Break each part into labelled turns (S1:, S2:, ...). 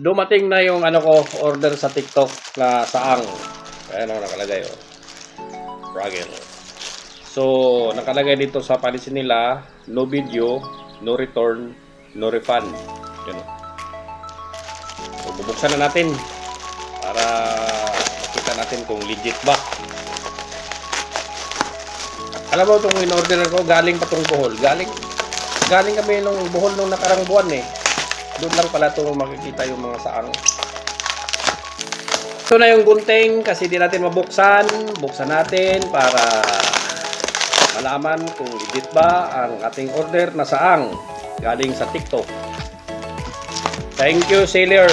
S1: dumating na yung ano ko, order sa TikTok na saang. Ayan o, nakalagay o. Fragile. So, nakalagay dito sa policy nila, no video, no return, no refund. Yun. So, bubuksan na natin para makita natin kung legit ba. Alam mo itong in-order ko, galing pa itong buhol. Galing, galing kami nung buhol nung nakarang buwan eh. Doon lang pala ito makikita yung mga saang. Ito na yung gunting kasi di natin mabuksan. Buksan natin para malaman kung legit ba ang ating order na saang galing sa TikTok. Thank you, Sailor.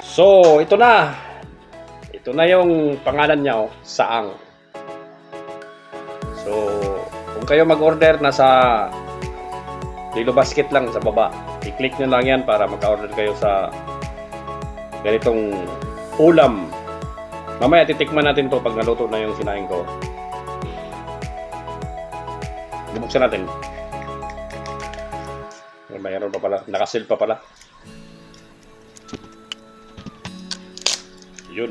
S1: So, ito na. Ito na yung pangalan niya, oh, Saang. So, kung kayo mag-order, nasa Lilo Basket lang sa baba. I-click nyo lang yan para maka-order kayo sa ganitong ulam. Mamaya titikman natin to pag naluto na yung sinain ko. Bubuksan natin. Mayroon pa pala. Nakasil pa pala. Yun.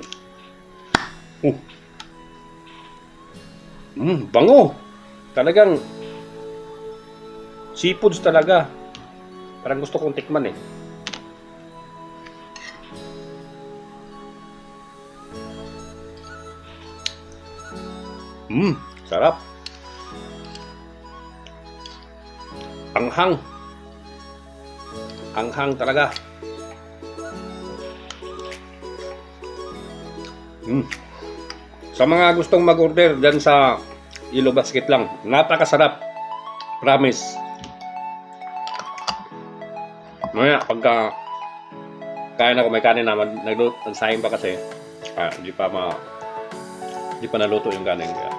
S1: Mm, bango. Talagang seafoods talaga. Parang gusto kong tikman eh. Mm, sarap. Anghang. Anghang talaga. Mm. Sa mga gustong mag-order dyan sa Yellow Basket lang, napakasarap. Promise. Maya, pagka kain ako, may kanin naman, naglu- nagsayang pa kasi, ah, di pa ma, di pa naluto yung kanin. Kaya,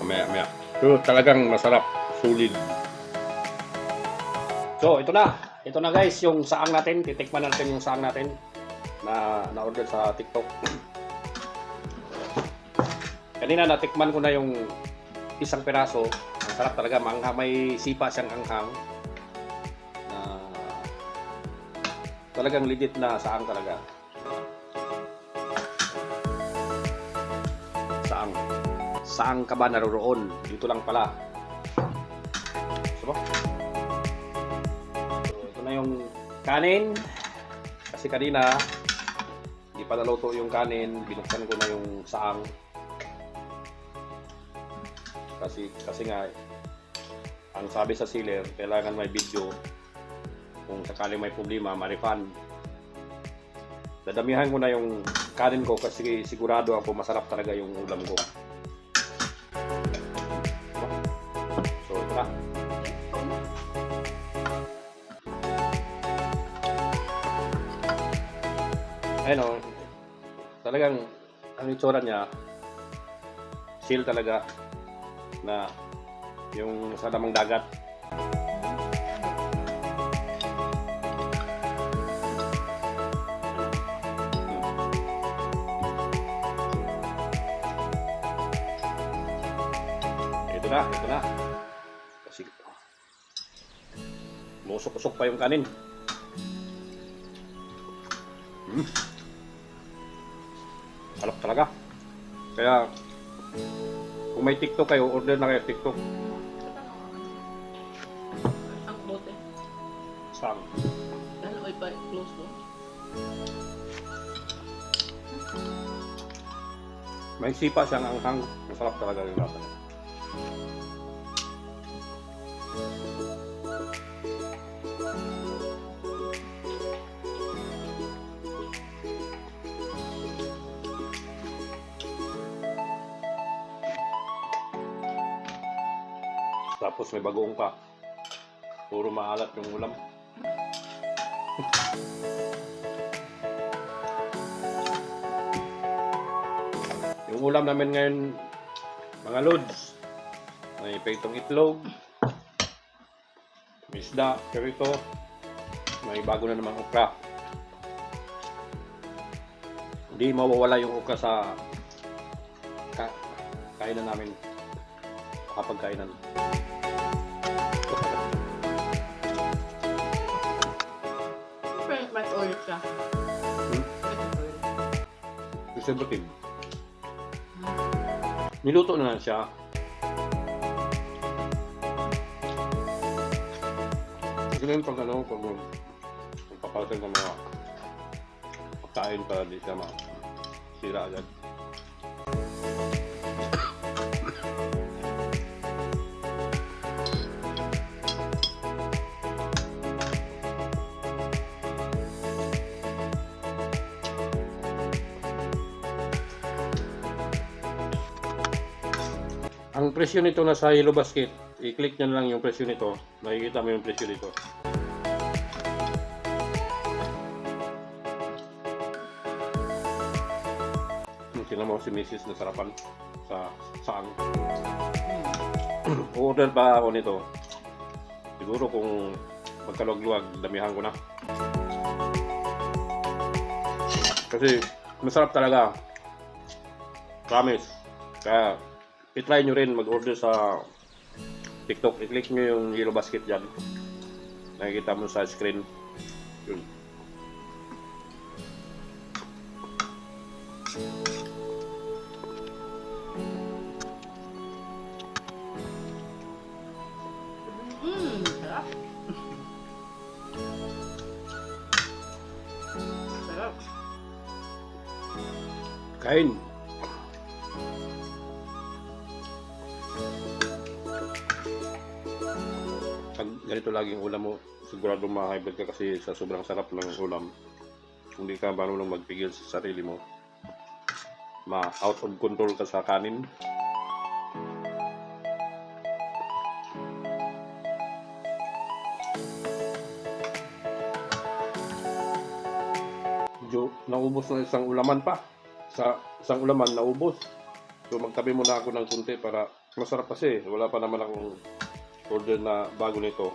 S1: mamaya, mamaya. Pero talagang masarap, solid. So, ito na. Ito na guys, yung saang natin. Titikman natin yung saang natin na na-order sa TikTok. Kanina natikman ko na yung isang piraso. Ang sarap talaga. Mangha, may sipa siyang anghang. Na talagang legit na saang talaga. Saang. Saang ka ba naroon? Dito lang pala. Mo? So, ito na yung kanin. Kasi kanina, hindi pa naluto yung kanin. Binuksan ko na yung saang kasi kasi nga ang sabi sa sealer kailangan may video. Kung sakali may problema ma-refund. Dadamihan ko na yung kanin ko kasi sigurado ako masarap talaga yung ulam ko. So na ayun o talagang ang itsura niya seal talaga na yung sa damang dagat. Ito na, ito na. Kasi musok-usok pa yung kanin. Hmm. Alak talaga. Kaya kung may TikTok kayo, order na kayo TikTok.
S2: Ang bote.
S1: Sang.
S2: Dahil ay pa close mo.
S1: May sipa siyang anghang. Masarap talaga yung lasa Tapos may bagoong pa. Puro maalat yung ulam. Yung ulam namin ngayon, mga loads. May peitong itlog, may isda, perito, may bago na namang okra. Hindi mawawala yung okra sa ka kainan namin. makapagkainan.
S2: Siyempre, oil siya.
S1: Preservative. Niluto na lang siya. Ganun pag ano, pag magpapalatan ng mga pagkain para di siya masira agad. Presyo nito nasa Yellow Basket. I-click nyo na lang yung presyo nito. Makikita mo yung presyo nito. Tingnan mo si Mrs. na sarapan sa saan. Order pa ako nito. Siguro kung magkaluwag-luwag, damihan ko na. Kasi masarap talaga. Promise. Kaya i-try nyo rin mag-order sa TikTok. I-click nyo yung yellow basket dyan. Nakikita mo sa screen. Yun. Pag ganito laging ulam mo, sigurado ma-high ka kasi sa sobrang sarap ng ulam. Kung di ka marunong magpigil sa sarili mo, ma-out of control ka sa kanin. Medyo naubos na isang ulaman pa. Sa isang ulaman, naubos. So magtabi muna ako ng kunti para masarap kasi. Wala pa naman akong order na bago nito.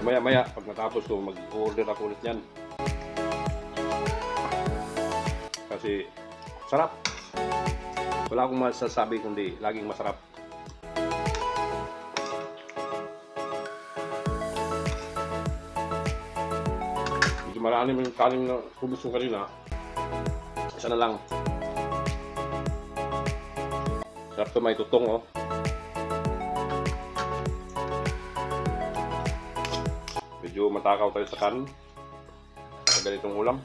S1: Maya-maya, pag natapos ko, mag-order ako ulit yan. Kasi sarap. Wala akong masasabi kundi laging masarap. Medyo marami yung kanin na kubos ko kanina. Isa na lang. Sarap to may tutong oh. Matakaw tayo sa kanin. Sa ganitong ulam.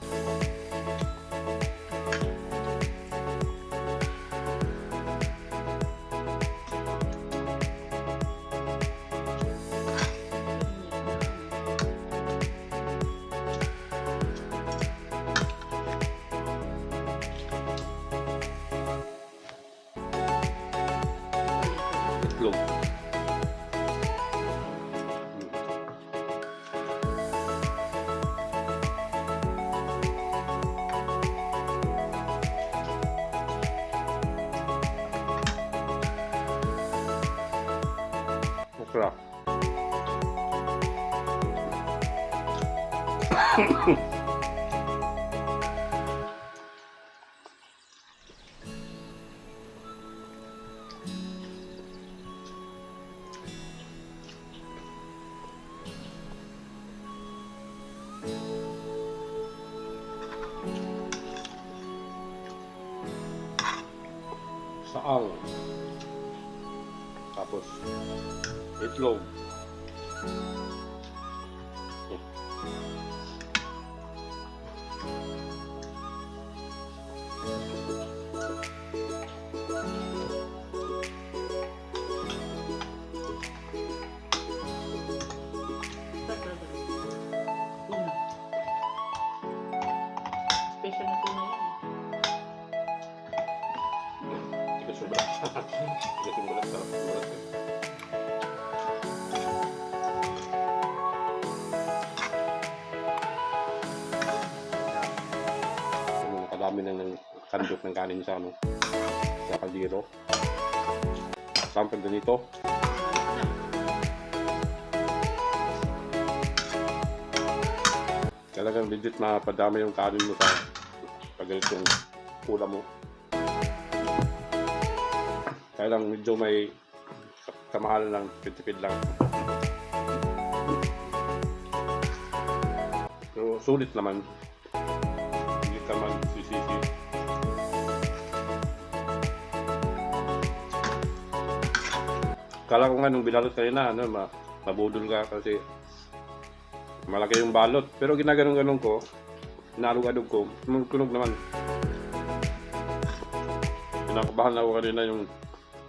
S1: Masarap. Saang. Tapos, itlog.
S2: Na
S1: ng kandok ng kanin sa ano. Sa kaldero. Sample ganito. Talagang legit na padami yung kanin mo sa pag ganitong ulam mo. Kaya lang medyo may kamahalan lang, tipid lang. Pero sulit naman. Kala ko nga nung binalot kanina, ano, ma mabudol ka kasi malaki yung balot. Pero ginaganon-ganon ko, inaalog-alog ko, tumunog naman. Kinakabahan ako kanina yung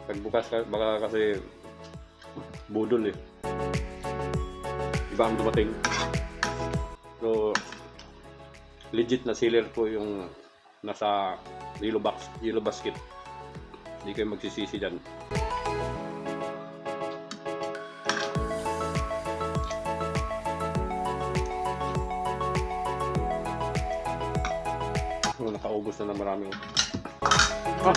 S1: pagbukas ka, baka kasi budol eh. Iba ang dumating. So, legit na sealer po yung nasa yellow box, yellow basket. Hindi kayo magsisisi dyan. Nakaubos na ng maraming. Ah!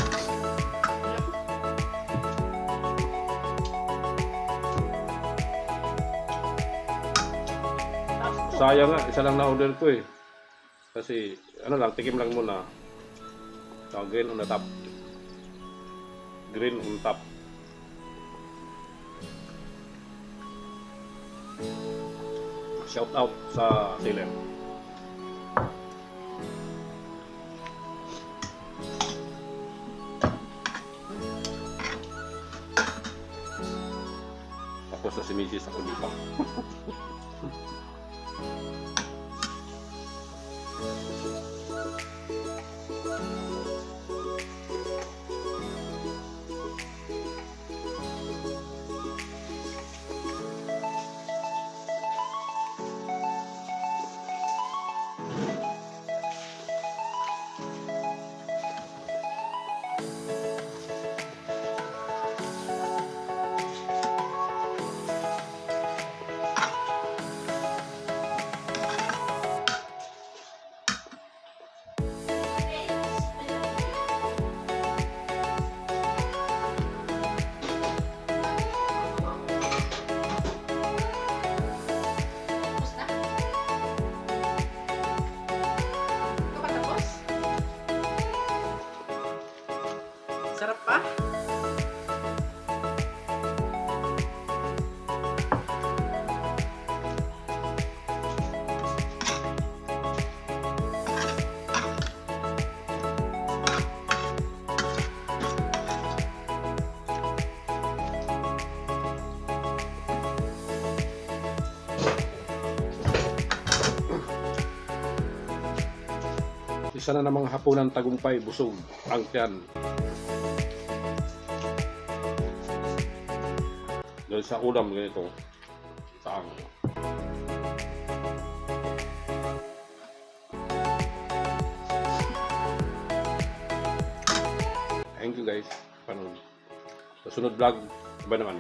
S1: Sayang nga, isa lang na-order ko eh. Kasi, ano lang, tikim lang muna. So, green on the top. Green on top. Shout out sa seller. Si Mrs. ako dito.
S2: Tapos
S1: Isa na namang hapunan tagumpay, busog, ang tiyan. Dahil sa ulam ganito, saan? Thank you guys. Panood. Sa sunod vlog, iba naman.